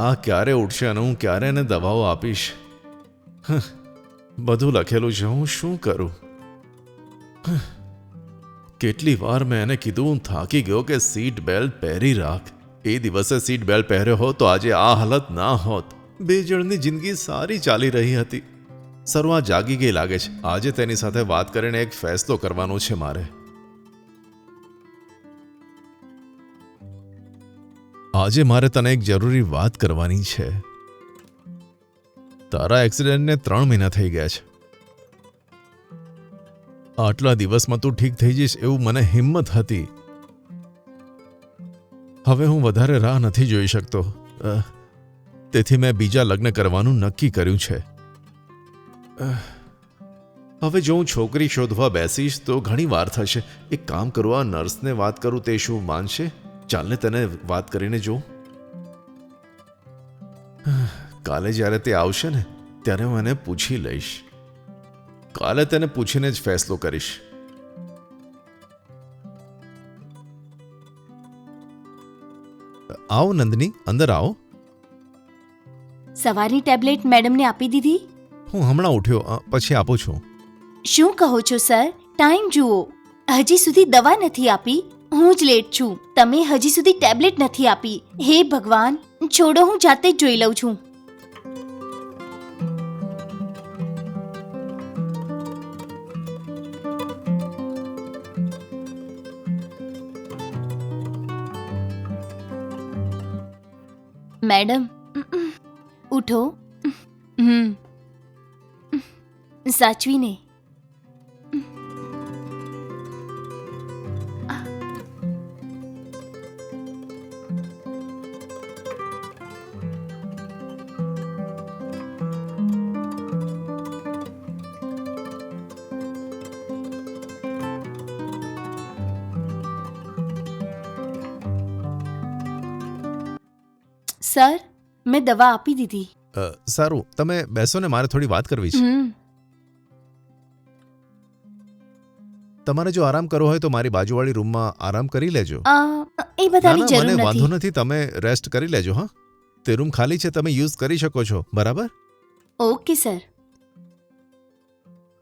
આ ક્યારે ઉઠશે અને હું ક્યારે એને દવાઓ આપીશ? બધું લખેલું છે, હું શું કરું? કેટલી વાર મેં એને કીધું, હું થાકી ગયો કે સીટ બેલ્ટ પહેરી રાખ. એ દિવસે સીટ બેલ્ટ પહેર્યો હોત તો આજે આ હાલત ના હોત. બે જણની જિંદગી સારી ચાલી રહી હતી. સર્વા જાગી ગઈ લાગે છે. આજે તેની સાથે વાત કરીને એક ફેસલો કરવાનો છે મારે. આજે મારે તને એક જરૂરી વાત કરવાની છે. તારા એક્સિડન્ટને ત્રણ મહિના થઈ ગયા છે. આટલા દિવસમાં તું ઠીક થઈ જઈશ એવું મને હિંમત હતી. હવે હું વધારે રાહ નથી જોઈ શકતો. તેથી મેં બીજા લગ્ન કરવાનું નક્કી કર્યું છે. હવે જો હું છોકરી શોધવા બેસીશ તો ઘણી વાર થશે. એક કામ કરું, આ નર્સને વાત કરું, તે શું માનશે? ચાલને તને વાત કરીને જો. કાલે જ્યારે તે આવશે ને ત્યારે હું એને પૂછી લઈશ. કાલે તેને પૂછીને જ ફેસલો કરીશ. આવો નંદની અંદર આવો. સવારની ટેબ્લેટ મેડમને આપી દીધી? હું હમણાં ઉઠ્યો અ, પછી આપું છું. શું કહો છો સર? ટાઈમ જુઓ. હજી સુધી દવા નથી આપી. હું જ લેટ છું. તમે હજી સુધી ટેબ્લેટ નથી આપી. હે ભગવાન, છોડો, હું જાતે જ જોઈ લઉં છું. મેડમ, ઉઠો. હમ. સાચવીને. સર મેં દવા આપી દીધી. અ, સારું. તમે બેસો ને મારે થોડી વાત કરવી છે. હમ. તમારે જો આરામ કરવો હોય તો મારી બાજુવાળી રૂમમાં આરામ કરી લેજો. અ, એ ના બધાની ના મને વાંધો નથી નથી તમે રેસ્ટ કરી લેજો હા? તે રૂમ ખાલી છે તમે યુઝ કરી શકો છો બરાબર? Okay sir.